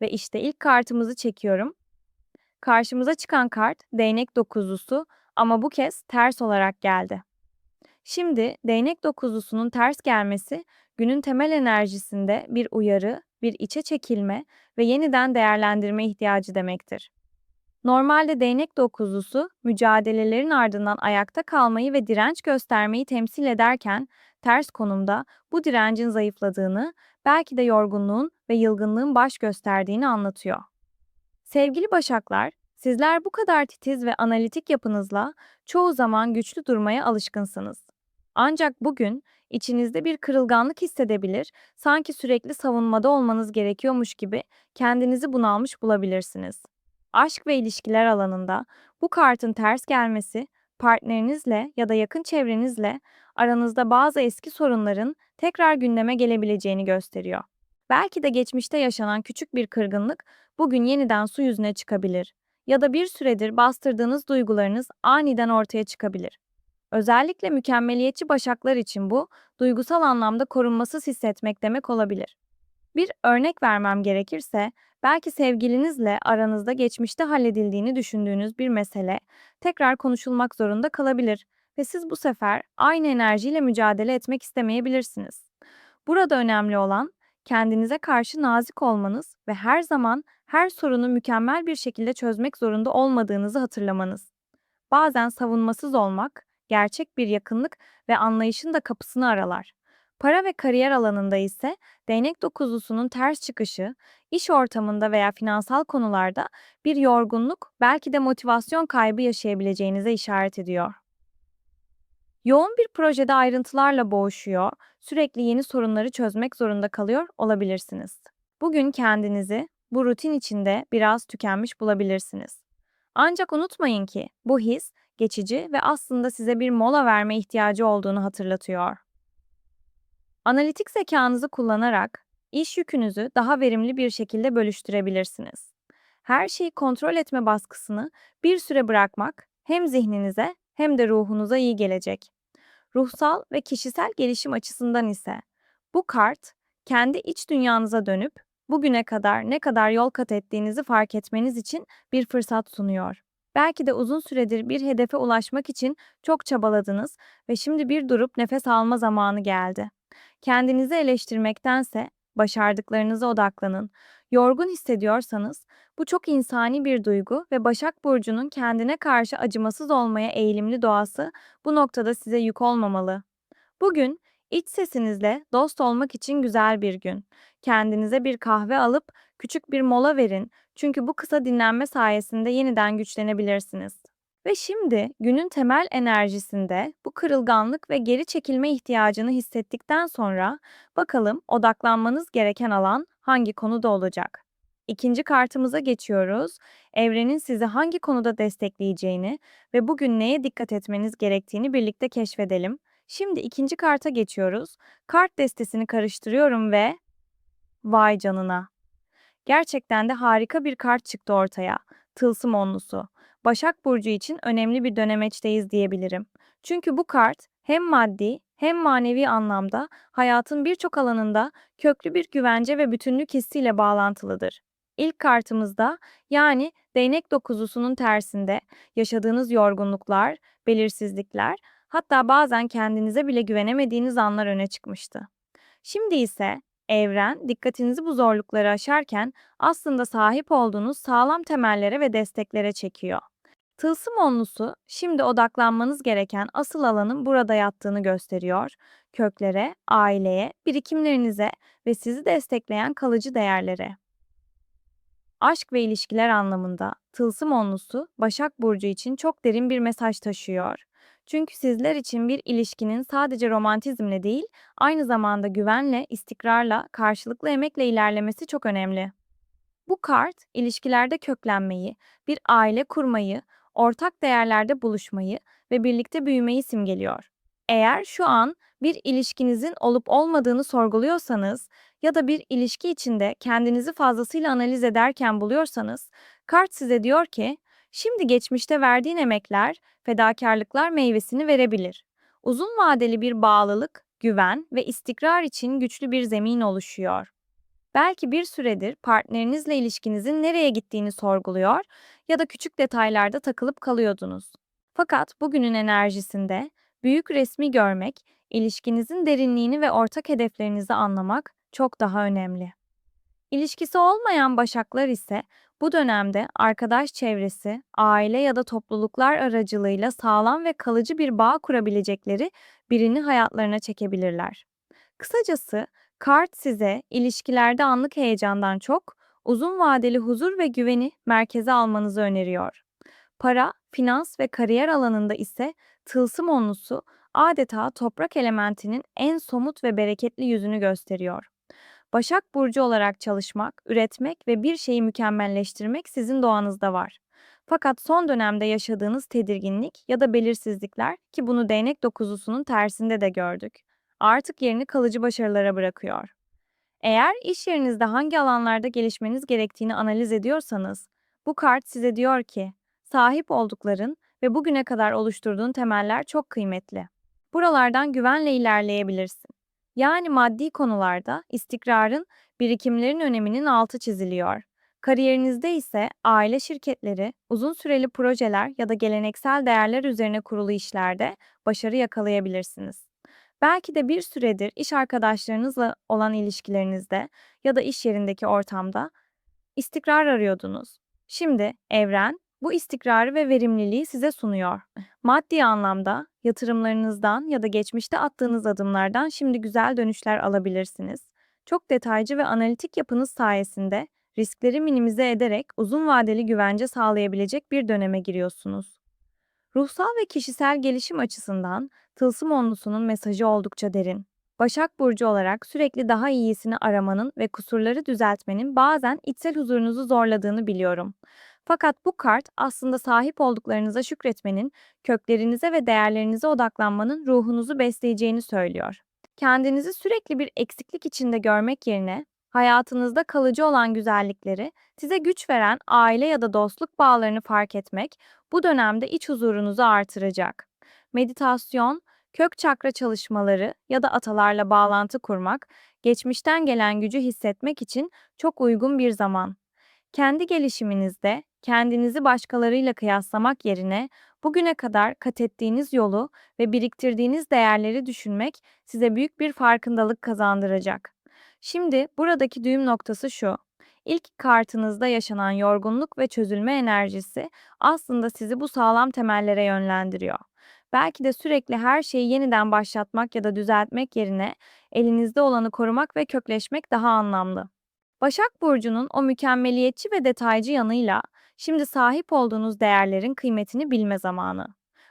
Ve işte ilk kartımızı çekiyorum. Karşımıza çıkan kart değnek dokuzlusu ama bu kez ters olarak geldi. Şimdi değnek dokuzlusunun ters gelmesi günün temel enerjisinde bir uyarı, bir içe çekilme ve yeniden değerlendirme ihtiyacı demektir. Normalde değnek dokuzlusu mücadelelerin ardından ayakta kalmayı ve direnç göstermeyi temsil ederken ters konumda bu direncin zayıfladığını, belki de yorgunluğun ve yılgınlığın baş gösterdiğini anlatıyor. Sevgili Başaklar, sizler bu kadar titiz ve analitik yapınızla çoğu zaman güçlü durmaya alışkınsınız. Ancak bugün içinizde bir kırılganlık hissedebilir, sanki sürekli savunmada olmanız gerekiyormuş gibi kendinizi bunalmış bulabilirsiniz. Aşk ve ilişkiler alanında bu kartın ters gelmesi, partnerinizle ya da yakın çevrenizle aranızda bazı eski sorunların tekrar gündeme gelebileceğini gösteriyor. Belki de geçmişte yaşanan küçük bir kırgınlık bugün yeniden su yüzüne çıkabilir ya da bir süredir bastırdığınız duygularınız aniden ortaya çıkabilir. Özellikle mükemmeliyetçi başaklar için bu, duygusal anlamda korunmasız hissetmek demek olabilir. Bir örnek vermem gerekirse, belki sevgilinizle aranızda geçmişte halledildiğini düşündüğünüz bir mesele tekrar konuşulmak zorunda kalabilir ve siz bu sefer aynı enerjiyle mücadele etmek istemeyebilirsiniz. Burada önemli olan kendinize karşı nazik olmanız ve her zaman her sorunu mükemmel bir şekilde çözmek zorunda olmadığınızı hatırlamanız. Bazen savunmasız olmak, gerçek bir yakınlık ve anlayışın da kapısını aralar. Para ve kariyer alanında ise değnek dokuzlusunun ters çıkışı, iş ortamında veya finansal konularda bir yorgunluk, belki de motivasyon kaybı yaşayabileceğinize işaret ediyor. Yoğun bir projede ayrıntılarla boğuşuyor, sürekli yeni sorunları çözmek zorunda kalıyor olabilirsiniz. Bugün kendinizi bu rutin içinde biraz tükenmiş bulabilirsiniz. Ancak unutmayın ki bu his geçici ve aslında size bir mola verme ihtiyacı olduğunu hatırlatıyor. Analitik zekanızı kullanarak iş yükünüzü daha verimli bir şekilde bölüştürebilirsiniz. Her şeyi kontrol etme baskısını bir süre bırakmak hem zihninize hem de ruhunuza iyi gelecek. Ruhsal ve kişisel gelişim açısından ise bu kart kendi iç dünyanıza dönüp bugüne kadar ne kadar yol kat ettiğinizi fark etmeniz için bir fırsat sunuyor. Belki de uzun süredir bir hedefe ulaşmak için çok çabaladınız ve şimdi bir durup nefes alma zamanı geldi. Kendinizi eleştirmektense başardıklarınıza odaklanın. Yorgun hissediyorsanız bu çok insani bir duygu ve Başak Burcu'nun kendine karşı acımasız olmaya eğilimli doğası bu noktada size yük olmamalı. Bugün iç sesinizle dost olmak için güzel bir gün. Kendinize bir kahve alıp küçük bir mola verin çünkü bu kısa dinlenme sayesinde yeniden güçlenebilirsiniz. Ve şimdi günün temel enerjisinde bu kırılganlık ve geri çekilme ihtiyacını hissettikten sonra bakalım odaklanmanız gereken alan hangi konuda olacak? İkinci kartımıza geçiyoruz. Evrenin sizi hangi konuda destekleyeceğini ve bugün neye dikkat etmeniz gerektiğini birlikte keşfedelim. Şimdi ikinci karta geçiyoruz. Kart destesini karıştırıyorum ve vay canına. Gerçekten de harika bir kart çıktı ortaya. Tılsım onlusu. Başak Burcu için önemli bir dönemeçteyiz diyebilirim. Çünkü bu kart hem maddi hem manevi anlamda hayatın birçok alanında köklü bir güvence ve bütünlük hissiyle bağlantılıdır. İlk kartımızda yani değnek dokuzlusunun tersinde yaşadığınız yorgunluklar, belirsizlikler, hatta bazen kendinize bile güvenemediğiniz anlar öne çıkmıştı. Şimdi ise evren dikkatinizi bu zorlukları aşarken aslında sahip olduğunuz sağlam temellere ve desteklere çekiyor. Tılsım onlusu şimdi odaklanmanız gereken asıl alanın burada yattığını gösteriyor. Köklere, aileye, birikimlerinize ve sizi destekleyen kalıcı değerlere. Aşk ve ilişkiler anlamında Tılsım onlusu Başak Burcu için çok derin bir mesaj taşıyor. Çünkü sizler için bir ilişkinin sadece romantizmle değil, aynı zamanda güvenle, istikrarla, karşılıklı emekle ilerlemesi çok önemli. Bu kart, ilişkilerde köklenmeyi, bir aile kurmayı, ortak değerlerde buluşmayı ve birlikte büyümeyi simgeliyor. Eğer şu an bir ilişkinizin olup olmadığını sorguluyorsanız ya da bir ilişki içinde kendinizi fazlasıyla analiz ederken buluyorsanız, kart size diyor ki, şimdi geçmişte verdiğin emekler, fedakarlıklar meyvesini verebilir. Uzun vadeli bir bağlılık, güven ve istikrar için güçlü bir zemin oluşuyor. Belki bir süredir partnerinizle ilişkinizin nereye gittiğini sorguluyor ya da küçük detaylarda takılıp kalıyordunuz. Fakat bugünün enerjisinde büyük resmi görmek, ilişkinizin derinliğini ve ortak hedeflerinizi anlamak çok daha önemli. İlişkisi olmayan başaklar ise bu dönemde arkadaş çevresi, aile ya da topluluklar aracılığıyla sağlam ve kalıcı bir bağ kurabilecekleri birini hayatlarına çekebilirler. Kısacası kart size ilişkilerde anlık heyecandan çok uzun vadeli huzur ve güveni merkeze almanızı öneriyor. Para, finans ve kariyer alanında ise tılsım onlusu adeta toprak elementinin en somut ve bereketli yüzünü gösteriyor. Başak Burcu olarak çalışmak, üretmek ve bir şeyi mükemmelleştirmek sizin doğanızda var. Fakat son dönemde yaşadığınız tedirginlik ya da belirsizlikler ki bunu değnek dokuzusunun tersinde de gördük. Artık yerini kalıcı başarılara bırakıyor. Eğer iş yerinizde hangi alanlarda gelişmeniz gerektiğini analiz ediyorsanız, bu kart size diyor ki, sahip oldukların ve bugüne kadar oluşturduğun temeller çok kıymetli. Buralardan güvenle ilerleyebilirsin. Yani maddi konularda istikrarın, birikimlerin öneminin altı çiziliyor. Kariyerinizde ise aile şirketleri, uzun süreli projeler ya da geleneksel değerler üzerine kurulu işlerde başarı yakalayabilirsiniz. Belki de bir süredir iş arkadaşlarınızla olan ilişkilerinizde ya da iş yerindeki ortamda istikrar arıyordunuz. Şimdi evren bu istikrarı ve verimliliği size sunuyor. Maddi anlamda yatırımlarınızdan ya da geçmişte attığınız adımlardan şimdi güzel dönüşler alabilirsiniz. Çok detaycı ve analitik yapınız sayesinde riskleri minimize ederek uzun vadeli güvence sağlayabilecek bir döneme giriyorsunuz. Ruhsal ve kişisel gelişim açısından Tılsım Onlusu'nun mesajı oldukça derin. Başak Burcu olarak sürekli daha iyisini aramanın ve kusurları düzeltmenin bazen içsel huzurunuzu zorladığını biliyorum. Fakat bu kart aslında sahip olduklarınıza şükretmenin, köklerinize ve değerlerinize odaklanmanın ruhunuzu besleyeceğini söylüyor. Kendinizi sürekli bir eksiklik içinde görmek yerine hayatınızda kalıcı olan güzellikleri, size güç veren aile ya da dostluk bağlarını fark etmek bu dönemde iç huzurunuzu artıracak. Meditasyon, kök çakra çalışmaları ya da atalarla bağlantı kurmak, geçmişten gelen gücü hissetmek için çok uygun bir zaman. Kendi gelişiminizde kendinizi başkalarıyla kıyaslamak yerine bugüne kadar kat ettiğiniz yolu ve biriktirdiğiniz değerleri düşünmek size büyük bir farkındalık kazandıracak. Şimdi buradaki düğüm noktası şu. İlk kartınızda yaşanan yorgunluk ve çözülme enerjisi aslında sizi bu sağlam temellere yönlendiriyor. Belki de sürekli her şeyi yeniden başlatmak ya da düzeltmek yerine elinizde olanı korumak ve kökleşmek daha anlamlı. Başak Burcu'nun o mükemmeliyetçi ve detaycı yanıyla şimdi sahip olduğunuz değerlerin kıymetini bilme zamanı.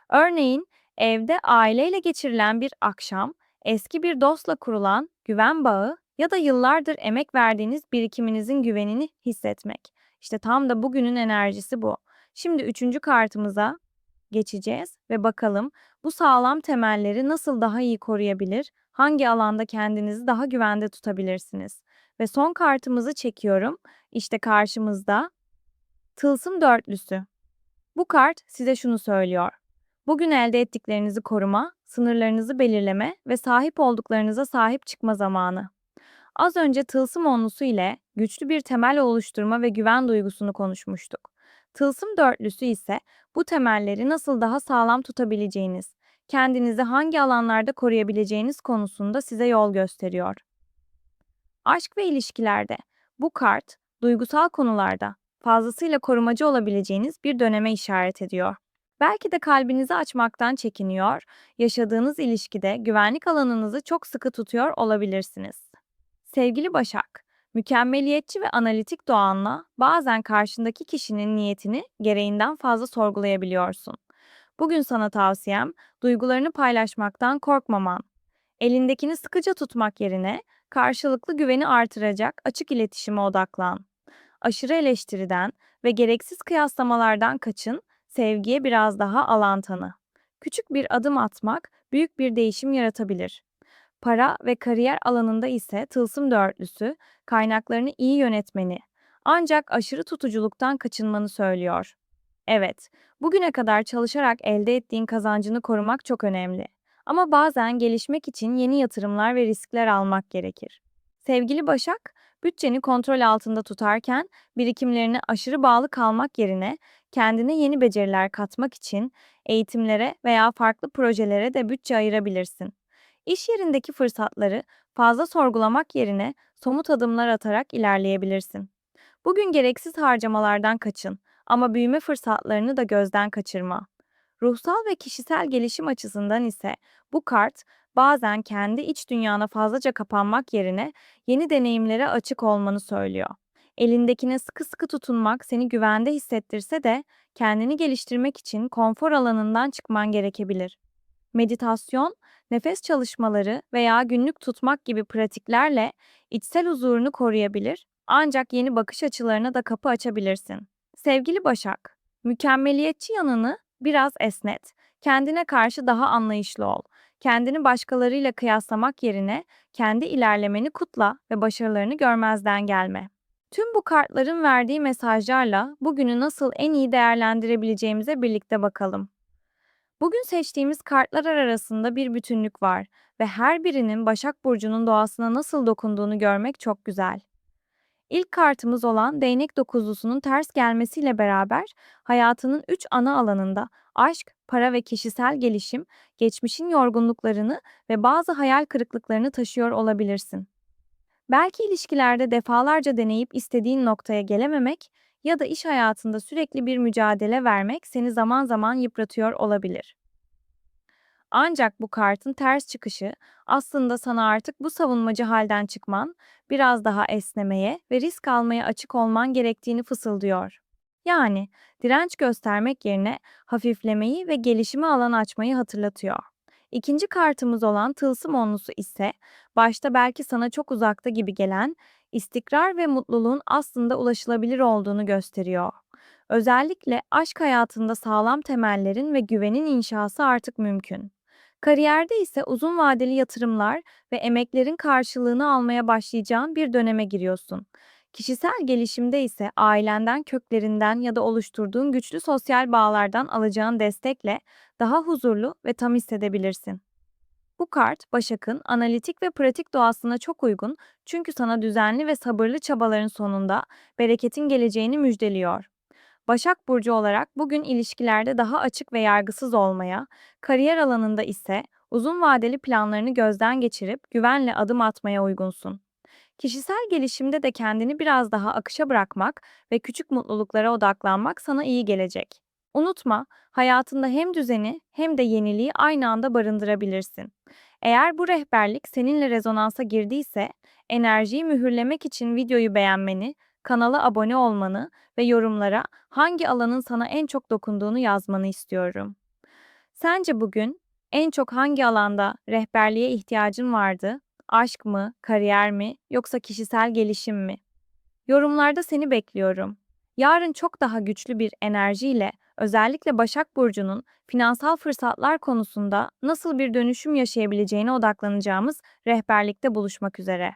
Örneğin evde aileyle geçirilen bir akşam, eski bir dostla kurulan güven bağı ya da yıllardır emek verdiğiniz birikiminizin güvenini hissetmek. İşte tam da bugünün enerjisi bu. Şimdi üçüncü kartımıza geçeceğiz ve bakalım bu sağlam temelleri nasıl daha iyi koruyabilir, hangi alanda kendinizi daha güvende tutabilirsiniz. Ve son kartımızı çekiyorum. İşte karşımızda Tılsım dörtlüsü. Bu kart size şunu söylüyor. Bugün elde ettiklerinizi koruma, sınırlarınızı belirleme ve sahip olduklarınıza sahip çıkma zamanı. Az önce tılsım onlusu ile güçlü bir temel oluşturma ve güven duygusunu konuşmuştuk. Tılsım dörtlüsü ise bu temelleri nasıl daha sağlam tutabileceğiniz, kendinizi hangi alanlarda koruyabileceğiniz konusunda size yol gösteriyor. Aşk ve ilişkilerde bu kart duygusal konularda fazlasıyla korumacı olabileceğiniz bir döneme işaret ediyor. Belki de kalbinizi açmaktan çekiniyor, yaşadığınız ilişkide güvenlik alanınızı çok sıkı tutuyor olabilirsiniz. Sevgili Başak, mükemmeliyetçi ve analitik doğanla bazen karşındaki kişinin niyetini gereğinden fazla sorgulayabiliyorsun. Bugün sana tavsiyem duygularını paylaşmaktan korkmaman. Elindekini sıkıca tutmak yerine karşılıklı güveni artıracak açık iletişime odaklan. Aşırı eleştiriden ve gereksiz kıyaslamalardan kaçın, sevgiye biraz daha alan tanı. Küçük bir adım atmak büyük bir değişim yaratabilir. Para ve kariyer alanında ise tılsım dörtlüsü kaynaklarını iyi yönetmeni ancak aşırı tutuculuktan kaçınmanı söylüyor. Evet, bugüne kadar çalışarak elde ettiğin kazancını korumak çok önemli. Ama bazen gelişmek için yeni yatırımlar ve riskler almak gerekir. Sevgili Başak, Bütçeni kontrol altında tutarken birikimlerine aşırı bağlı kalmak yerine kendine yeni beceriler katmak için eğitimlere veya farklı projelere de bütçe ayırabilirsin. İş yerindeki fırsatları fazla sorgulamak yerine somut adımlar atarak ilerleyebilirsin. Bugün gereksiz harcamalardan kaçın ama büyüme fırsatlarını da gözden kaçırma. Ruhsal ve kişisel gelişim açısından ise bu kart bazen kendi iç dünyana fazlaca kapanmak yerine yeni deneyimlere açık olmanı söylüyor. Elindekine sıkı sıkı tutunmak seni güvende hissettirse de kendini geliştirmek için konfor alanından çıkman gerekebilir. Meditasyon, nefes çalışmaları veya günlük tutmak gibi pratiklerle içsel huzurunu koruyabilir, ancak yeni bakış açılarına da kapı açabilirsin. Sevgili Başak, mükemmeliyetçi yanını biraz esnet. Kendine karşı daha anlayışlı ol. Kendini başkalarıyla kıyaslamak yerine kendi ilerlemeni kutla ve başarılarını görmezden gelme. Tüm bu kartların verdiği mesajlarla bugünü nasıl en iyi değerlendirebileceğimize birlikte bakalım. Bugün seçtiğimiz kartlar arasında bir bütünlük var ve her birinin Başak Burcu'nun doğasına nasıl dokunduğunu görmek çok güzel. İlk kartımız olan değnek dokuzlusunun ters gelmesiyle beraber hayatının üç ana alanında aşk, para ve kişisel gelişim, geçmişin yorgunluklarını ve bazı hayal kırıklıklarını taşıyor olabilirsin. Belki ilişkilerde defalarca deneyip istediğin noktaya gelememek ya da iş hayatında sürekli bir mücadele vermek seni zaman zaman yıpratıyor olabilir. Ancak bu kartın ters çıkışı aslında sana artık bu savunmacı halden çıkman, biraz daha esnemeye ve risk almaya açık olman gerektiğini fısıldıyor. Yani direnç göstermek yerine hafiflemeyi ve gelişime alan açmayı hatırlatıyor. İkinci kartımız olan tılsım onlusu ise başta belki sana çok uzakta gibi gelen istikrar ve mutluluğun aslında ulaşılabilir olduğunu gösteriyor. Özellikle aşk hayatında sağlam temellerin ve güvenin inşası artık mümkün. Kariyerde ise uzun vadeli yatırımlar ve emeklerin karşılığını almaya başlayacağın bir döneme giriyorsun. Kişisel gelişimde ise ailenden, köklerinden ya da oluşturduğun güçlü sosyal bağlardan alacağın destekle daha huzurlu ve tam hissedebilirsin. Bu kart, Başak'ın analitik ve pratik doğasına çok uygun çünkü sana düzenli ve sabırlı çabaların sonunda bereketin geleceğini müjdeliyor. Başak Burcu olarak bugün ilişkilerde daha açık ve yargısız olmaya, kariyer alanında ise uzun vadeli planlarını gözden geçirip güvenle adım atmaya uygunsun. Kişisel gelişimde de kendini biraz daha akışa bırakmak ve küçük mutluluklara odaklanmak sana iyi gelecek. Unutma, hayatında hem düzeni hem de yeniliği aynı anda barındırabilirsin. Eğer bu rehberlik seninle rezonansa girdiyse, enerjiyi mühürlemek için videoyu beğenmeni, kanala abone olmanı ve yorumlara hangi alanın sana en çok dokunduğunu yazmanı istiyorum. Sence bugün en çok hangi alanda rehberliğe ihtiyacın vardı? Aşk mı, kariyer mi, yoksa kişisel gelişim mi? Yorumlarda seni bekliyorum. Yarın çok daha güçlü bir enerjiyle özellikle Başak Burcu'nun finansal fırsatlar konusunda nasıl bir dönüşüm yaşayabileceğine odaklanacağımız rehberlikte buluşmak üzere.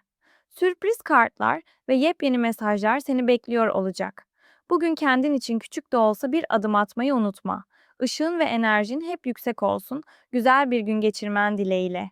Sürpriz kartlar ve yepyeni mesajlar seni bekliyor olacak. Bugün kendin için küçük de olsa bir adım atmayı unutma. Işığın ve enerjin hep yüksek olsun. Güzel bir gün geçirmen dileğiyle.